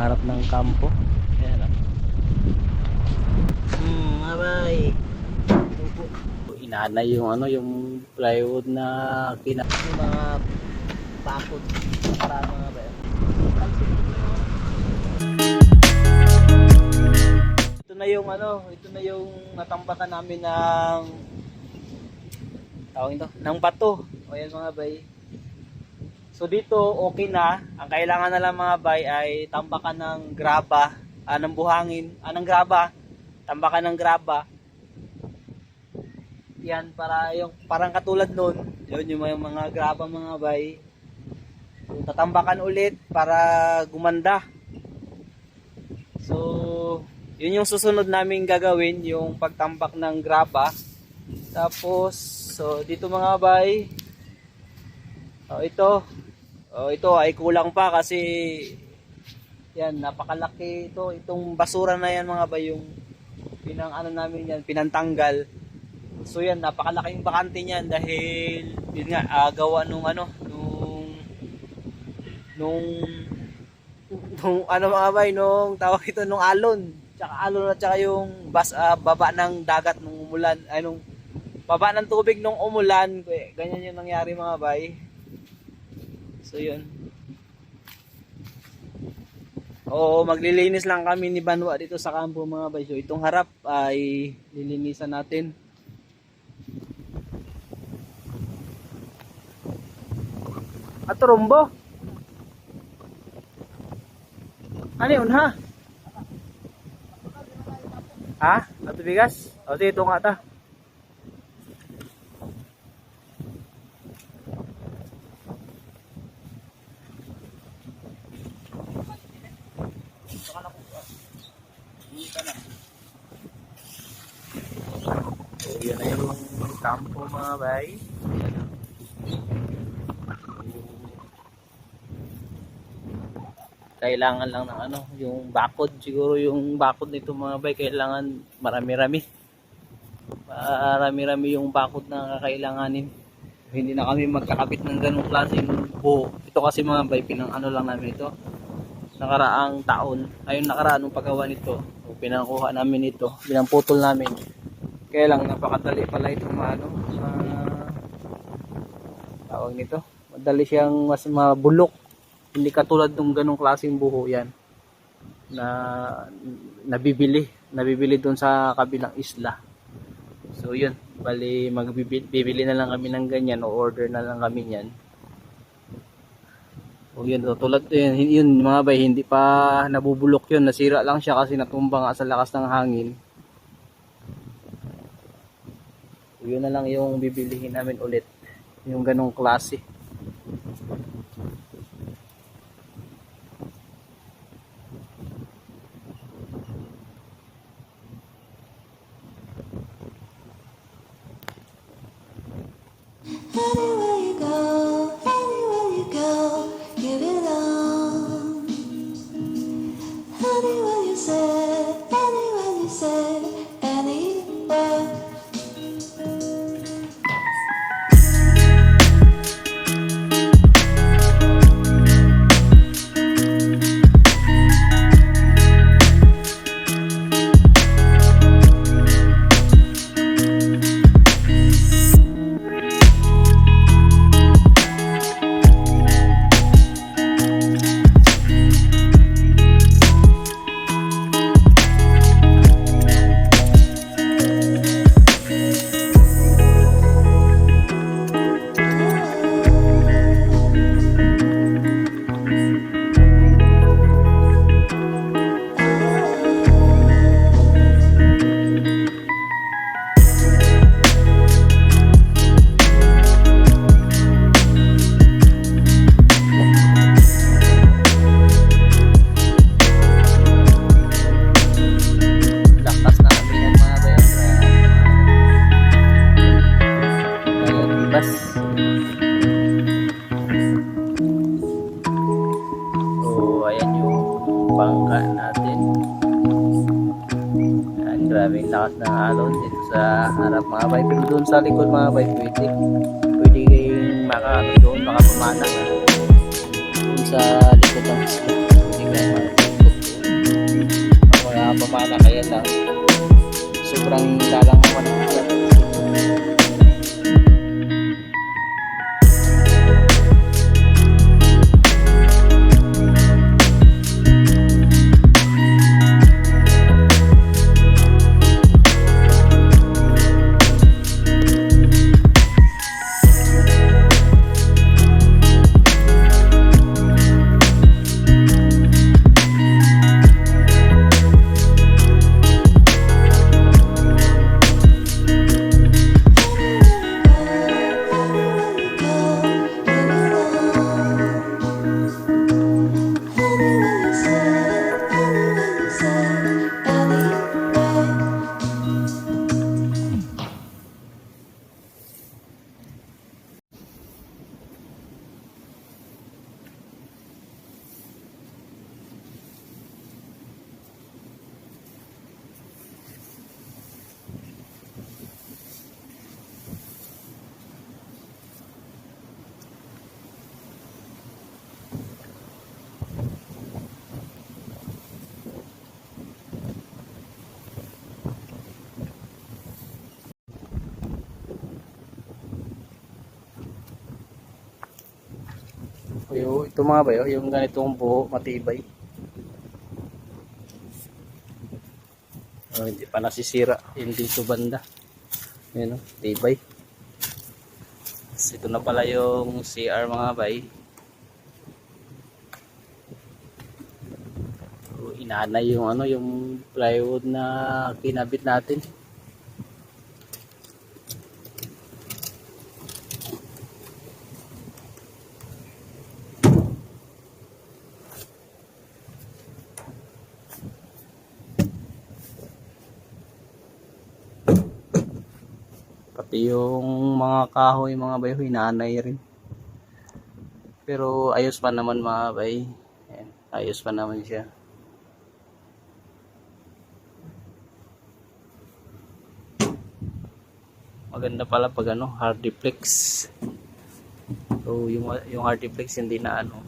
harap ng kampo. Ayan ah. Hmm, abay. Inanay yung ano, yung plywood na kina... Yung mga bakod para mga ba. Ito na yung ano, ito na yung natambakan namin ng tawag ito, ng bato. O yan mga bay. So dito okay na. Ang kailangan na lang mga bay ay tambakan ng graba, ah, ng buhangin, ah, ng graba, tambakan ng graba. Yan para yung parang katulad nun. Yun yung mga, mga graba mga bay. So, tatambakan ulit para gumanda. So, yun yung susunod namin gagawin, yung pagtambak ng graba. Tapos, so dito mga bay, oh, ito, oh, ito ay kulang pa kasi yan, napakalaki ito. Itong basura na yan mga bay, yung pinang ano namin yan, pinantanggal. So yan, napakalaking bakante niyan dahil yun nga, ah, gawa nung ano, nung nung nung ano mga bay, nung tawag ito nung alon. Tsaka alon at tsaka yung bas, ah, baba ng dagat nung umulan, ay nung baba ng tubig nung umulan. eh, Ganyan yung nangyari mga bay. So yun. Oo, maglilinis lang kami ni Banwa dito sa kampo mga bay. Itong harap ay lilinisan natin. At rumbo. Ano yun ha? Ha? Ato bigas? O ito nga ta. So, yan na yung bay. kailangan lang ng ano, yung bakod siguro yung bakod nito mga bay kailangan marami-rami. Marami-rami yung bakod na kakailanganin. Hindi na kami magkakabit ng ganung klaseng buo. Ito kasi mga bay pinang ano lang namin ito. Nakaraang taon, ayun nakaraan ng paggawa nito. Pinangkuha namin ito, pinamputol namin. Kaya lang napakadali pala itong ano, ah, tawag nito. Madali siyang mas mabulok. Hindi katulad ng ganong klaseng buho yan na nabibili nabibili doon sa kabilang isla. So yun. Bali magbibili na lang kami ng ganyan o order na lang kami yan o yun. So, tulad yun, yun mga bay hindi pa nabubulok yun. Nasira lang siya kasi natumba nga sa lakas ng hangin so, yun na lang yung bibilihin namin ulit. Yung ganong klase doon sa likod mga bay pwede Mga bayo, yung ganitong buho matibay. Oh, hindi pa nasisira. Hindi ito banda. Yan o, tibay. Ito na pala yung CR mga bay. So, inanay yung ano, yung plywood na kinabit natin. Pati yung mga kahoy, mga bay, hinanay rin. Pero ayos pa naman mga bay. Ayos pa naman siya. Maganda pala pag ano, hardiplex. So yung yung hardiplex hindi na ano,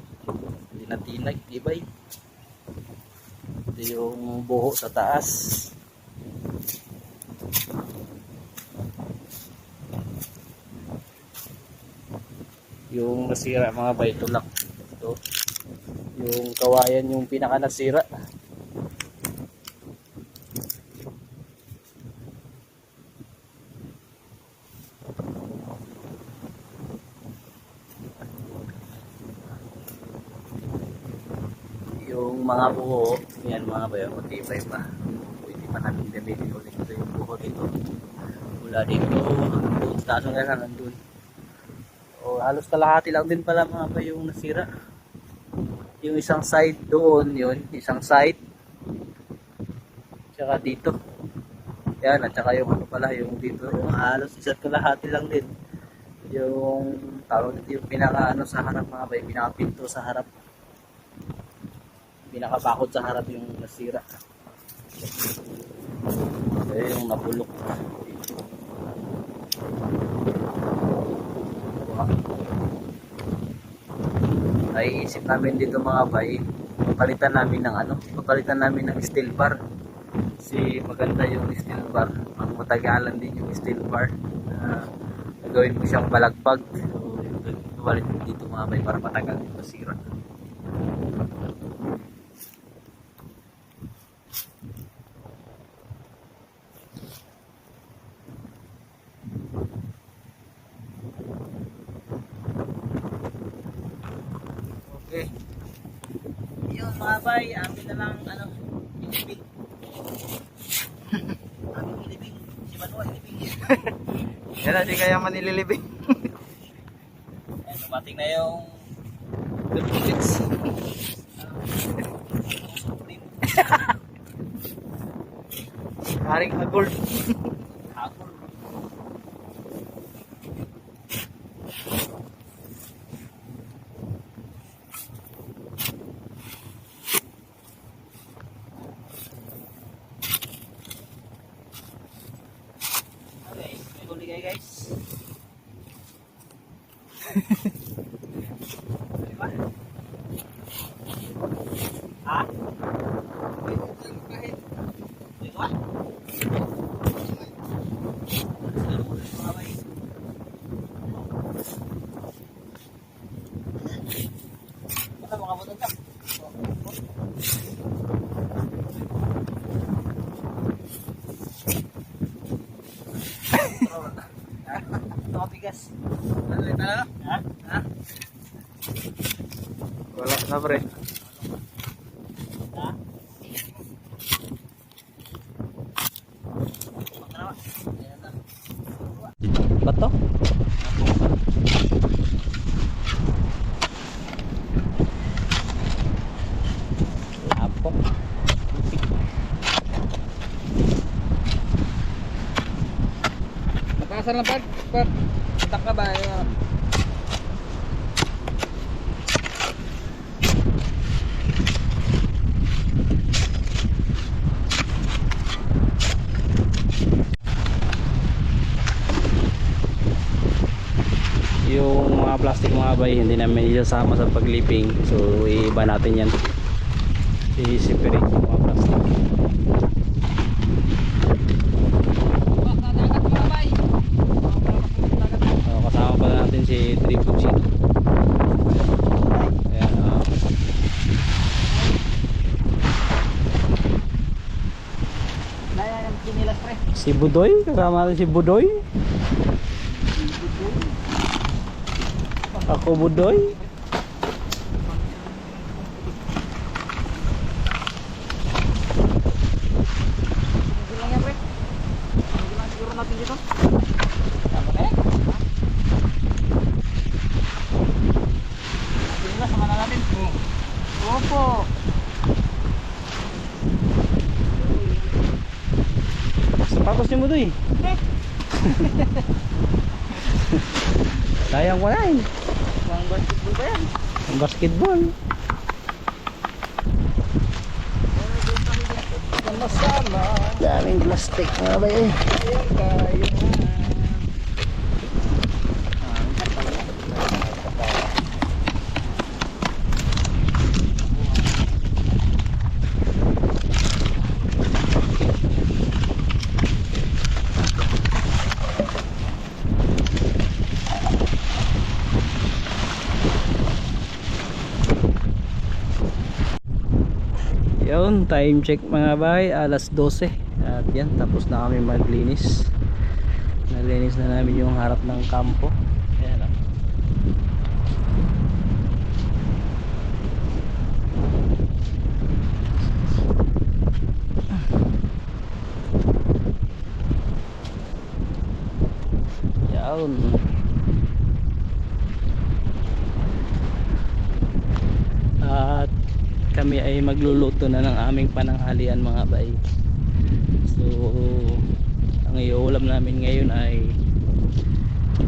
hindi na tinag, tibay. Ito yung buho sa taas. Yung nasira mga ba ito. Ito yung kawayan yung pinaka nasira. Yung mga buho yan mga bayo matibay pa pwede pa namin gamitin ulit ito yung buho dito. Mula dito hanggang sa hanggang nandun halos kalahati lang din pala mga ba yung nasira. Yung isang side doon, yun, isang side. Tsaka dito. Yan, at saka yung ano pala, yung dito, halos isa't kalahati lang din. Yung tawag dito, yung pinaka ano sa harap mga ba, yung pinaka pinto sa harap. Pinaka bakod sa harap yung nasira. Kaya yung nabulok. Ay isip namin dito mga bay papalitan namin ng ano papalitan namin ng steel bar. Kasi maganda yung steel bar. Ang matagalan din yung steel bar na gagawin mo siyang balagpag so dito mga bay para matagal yung masira Okay. Yun mga bay, amin na lang ano, ilibing. amin ilibing. Si Manuel ilibing. Yan na, di kaya manililibing. Ayan, dumating na yung duplicates. Haring agol. Ako. Okay, may huli kayo guys. Diba? Ha? Kahit Matigas. Nalit na lang. Ha? Ha? Wala na pre. Ha? Bato? Lapok. Makasan lang pag pag tak ka ba? Ayun. yung mga plastic mga bay hindi namin isasama sa pagliping. So iba natin yan. I-separate yung mga plastic so, kasama pala natin si Triple Chino ayan kinilas pre. si Budoy? Kasama natin si Budoy na natin. Opo. sapatos ni Budoy sayang ko na eh basketball ba yan? basketball daming plastic mga bay eh. Ayan tayo. Yun, time check mga bay, alas 12 At yan, tapos na kami maglinis. Nalinis na namin yung harap ng kampo. Ayan ah. Yun At kami ay magluluto na ng aming pananghalian mga bay so ang iulam namin ngayon ay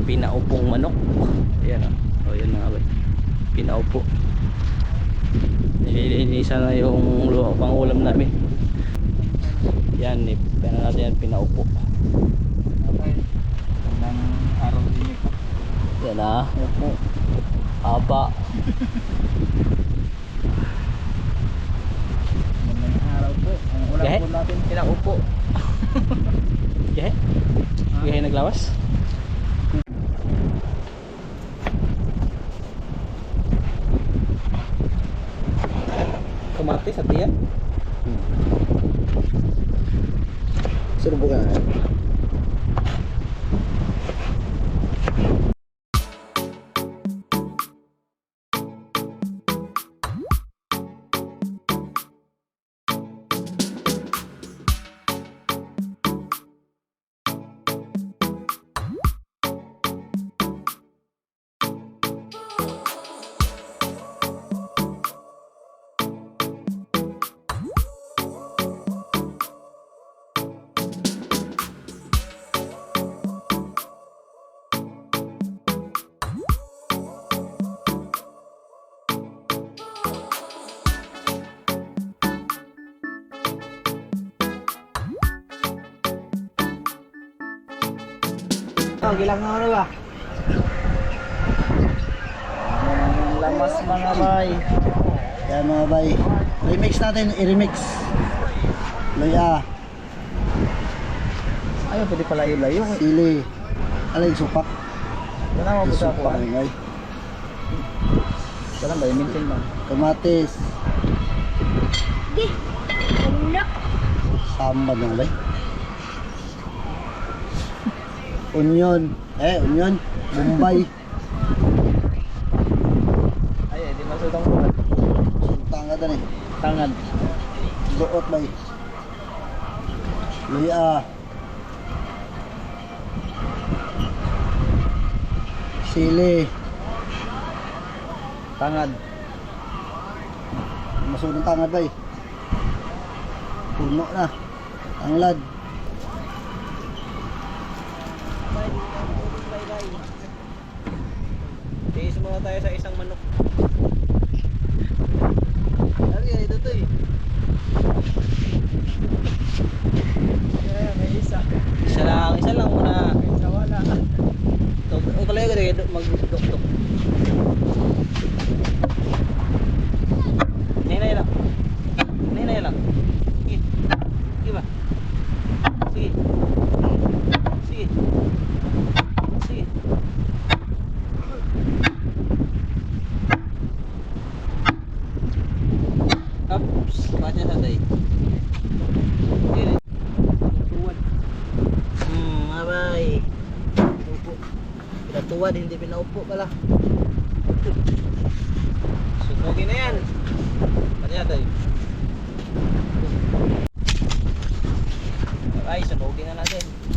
pinaupong manok. Ayan o oh. yun mga bay pinaupo. Nililinisan na yung pangulam namin. Yan ipana natin yan pinaupo. Ito. yan ah. Haba Magandang araw ulam Gahe? po natin pinaupo. Gahe? Gahe naglawas? Kamatis at yan? Oh, gilang nga ano ba? Ang lamas mga bay. Yan mga bay. Remix natin, i-remix. Luya, Ayun, pwede pala yung layo. sili, alay supak. Wala mo po sa ako. Supak, ngay. Wala ba, yung mintin ba? Kamatis, Sambal mga bay. Onion. Eh, onion. Bombay. Ay, di masudang buwan. Tangga dan eh. Tangan. Doot bay. Luya. Sili. Tangad. Masudong tangad bay. Puno na. Tanglad. Muna tayo sa isang manok. Ano yan? Ito to eh. may isa. Isa lang. Isa lang muna. Isa wala. Ito, lang yung mag-dok-dok. Ups, baca sa day. Ini. Tuwad. Hmm, aray. Upo. Pinatuwad, hindi pinaupo pala. Sunugin na yan. Sa day. Ay, sunugin na natin.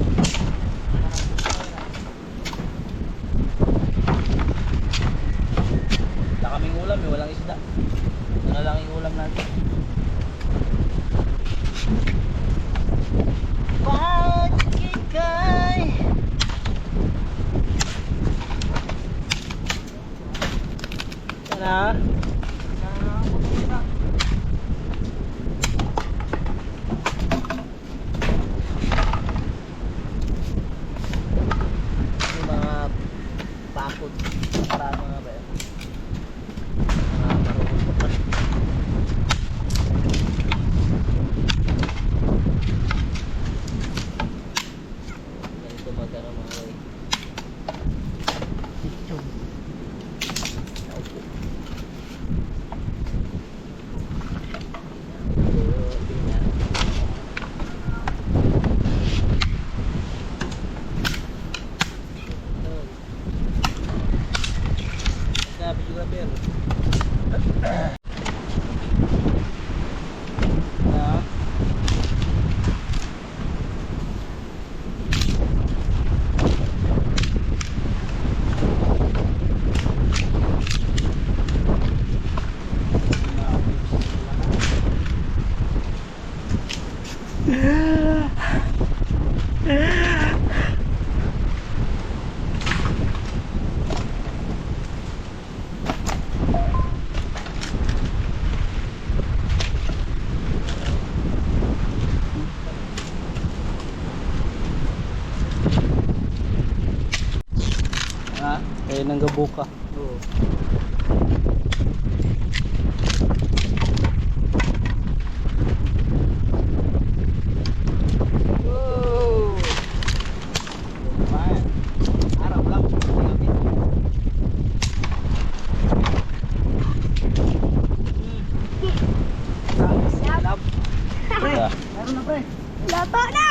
Loto na!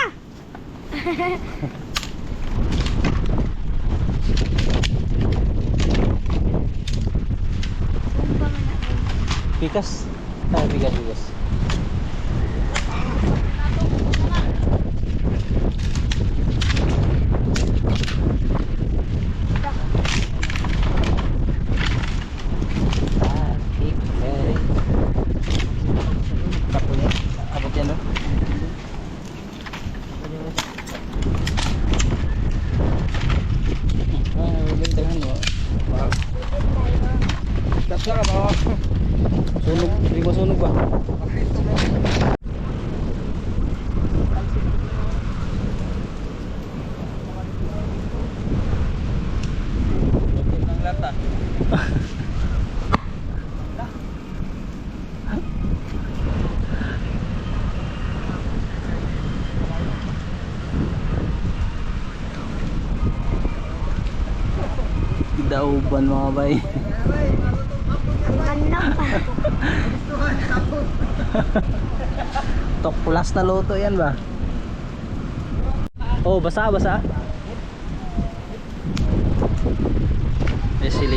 Pikas. Ah, pikas, pikas. Ah, okay. Tapos yan. Abot yan, no? Ah, magandang ano. Tatla ka ba? Sunog, hindi mo sunog ba? Lupit ng lata. Dauban mga bay. Tuklas na luto yan ba? Oh, basa, basa.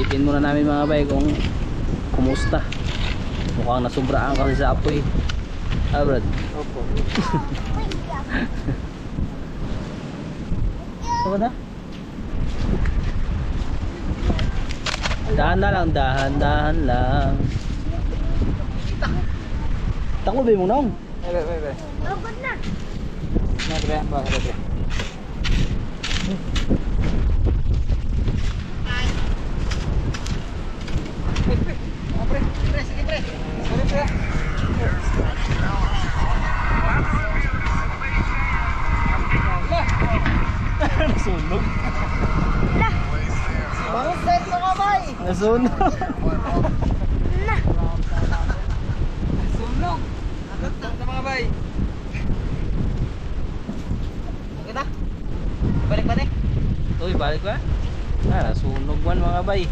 Eh, silipin muna namin mga bay kung kumusta. Mukhang nasubraan kasi sa apoy. Ah, Brad. Opo. Na? Dahan na lang, dahan, dahan lang. Takbo ba yung naong? Eh, be, be, be. Na, pre, ba, pre, pre. Pre, pre. Oh, pre, pre, sige, pre. Nasunog. Bang set mo nga, bay! Nasunog. Sunog! Agad na mga bay! Okay na? Balik ba, ne? Uy, balik ba? Ah, nasunog man mga bay.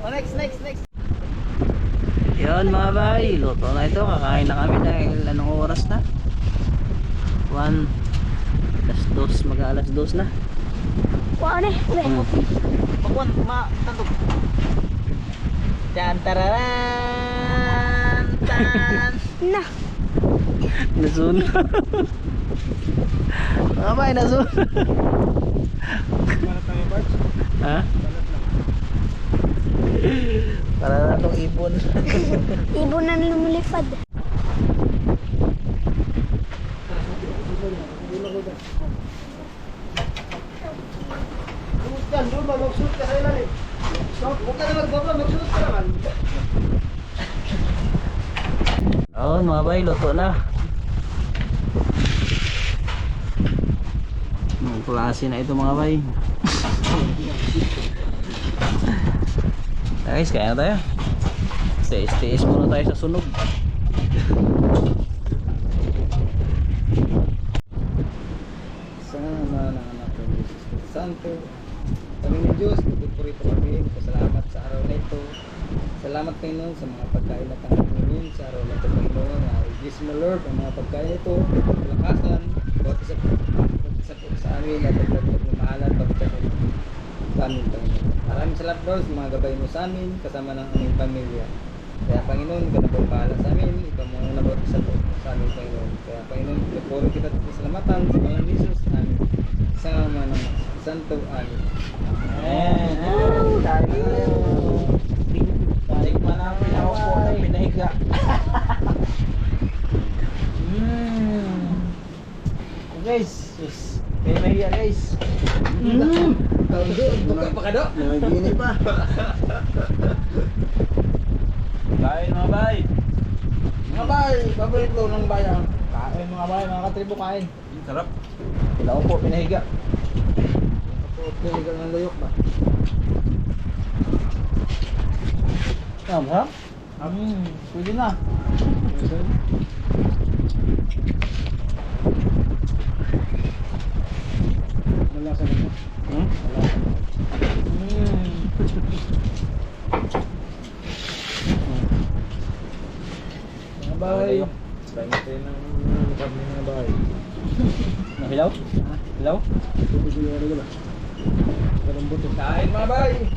Oh, next, next, next. Yun mga bay, luto na ito. Kakain na kami dahil anong oras na? 1 alas 2, mag alas 2 na. Wala eh. Hmm. Magwan, ma, tandog. Tan tararan, tan. Na. Nasunog. mga bay, nasunog. ha? Para na itong ibon. Ibon na lumilipad. Yan, doon ba mag-shoot ka sa ilalim? Huwag ka na magbabla, mag-shoot ka naman. Oo, mga bay, luto na. Ang klase na ito mga bay. Guys, kaya na tayo. Tiis-tiis muna tayo sa sunog. Sama ng anak ng Jesus Santo. Kami ng Diyos, pupurito kami. Pasalamat sa araw na ito. Salamat Panginoon sa mga pagkain na tanggap namin sa araw na ito Panginoon. Bless mo Lord ang mga pagkain ito. Po, bawat isa po sa amin at pagdating ng mahalan, pagdating sa amin Panginoon. Maraming salamat Lord sa mga gabay mo sa amin kasama ng aming pamilya. Kaya Panginoon, ka na po bahala sa amin. Ikaw mo na po sa amin Panginoon. Kaya Panginoon, pinapuro kita at pasalamatan sa mga ng Jesus amin. Sama ng Santo Amin. Ayan. Tayo. Balik pa na pinaupo na pinahiga. mm. Guys. Kaya mahiya guys. Mm. Buka pa ka do? Nagigini pa. Kain mga bay. Mga bay, paborito ng bayan. Kain mga bay, mga katribo kain. Sarap. Pinaupo, pinahiga. Ako, piligan ng layok ba? Tama ha? Hmm, pwede na. Wala ka na. Hmm? Hmm. Mga bay. Bayan tayo ng kami mga bay. Hilaw? Hilaw? Ganun buto. Kain mga bay.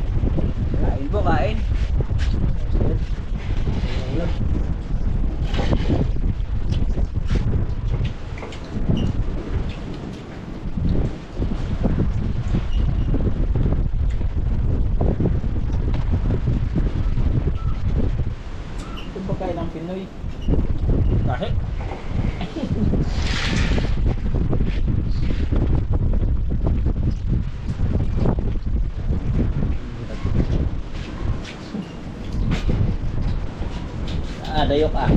Dayok ah.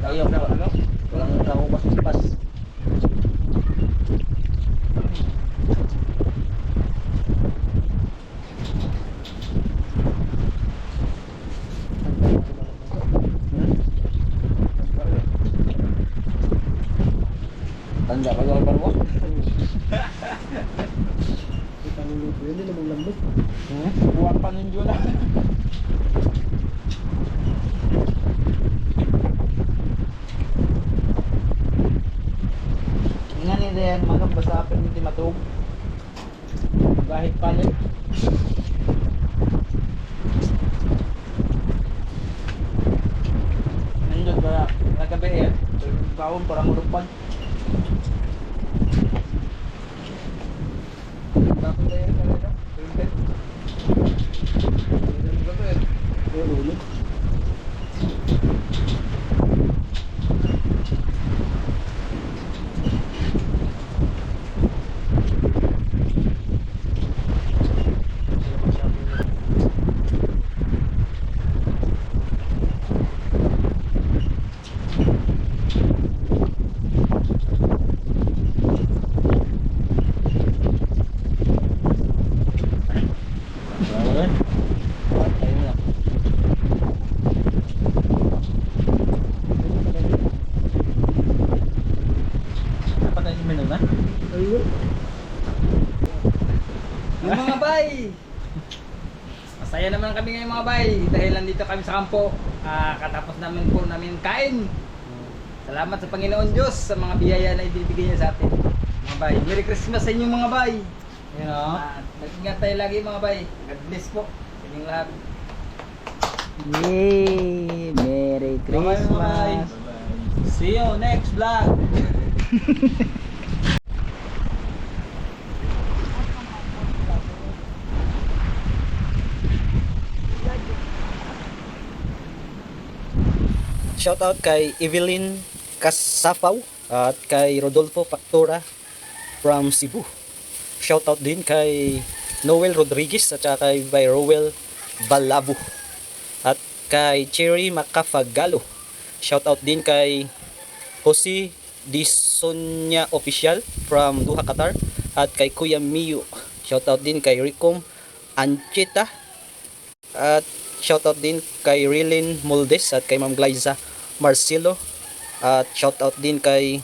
Dayok na ano? Walang kahupas-hupas. Tanda ka yung mo? namulog yun, hindi namulambot. Hmm? Buwan pa ninyo na. Nga ni Dayan, magambasa pa hindi matog. Bahit palit. Nandun ba, nagabi eh, bawon parang urupan. Kampo. Ah, katapos namin po namin kain. Salamat sa Panginoon Diyos sa mga biyaya na ibibigay niya sa atin. Mga bay, Merry Christmas sa inyong mga bay. Yun o. Ah, Mag-ingat tayo lagi mga bay. God bless po sa inyong lahat. Yay! Merry Christmas! See you next vlog! Shoutout kay Evelyn Kasafaw at kay Rodolfo Factura from Cebu. Shoutout din kay Noel Rodriguez at saka kay by Rowel Balabo at kay Cherry Macafagalo. Shoutout din kay Jose Di Sonia Official from Doha, Qatar at kay Kuya Miyo. Shoutout din kay Ricom Ancheta at shoutout din kay Rilin Moldes at kay Ma'am Glyza Marcelo at shoutout din kay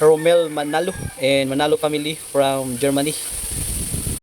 Romel Manalo and Manalo family from Germany.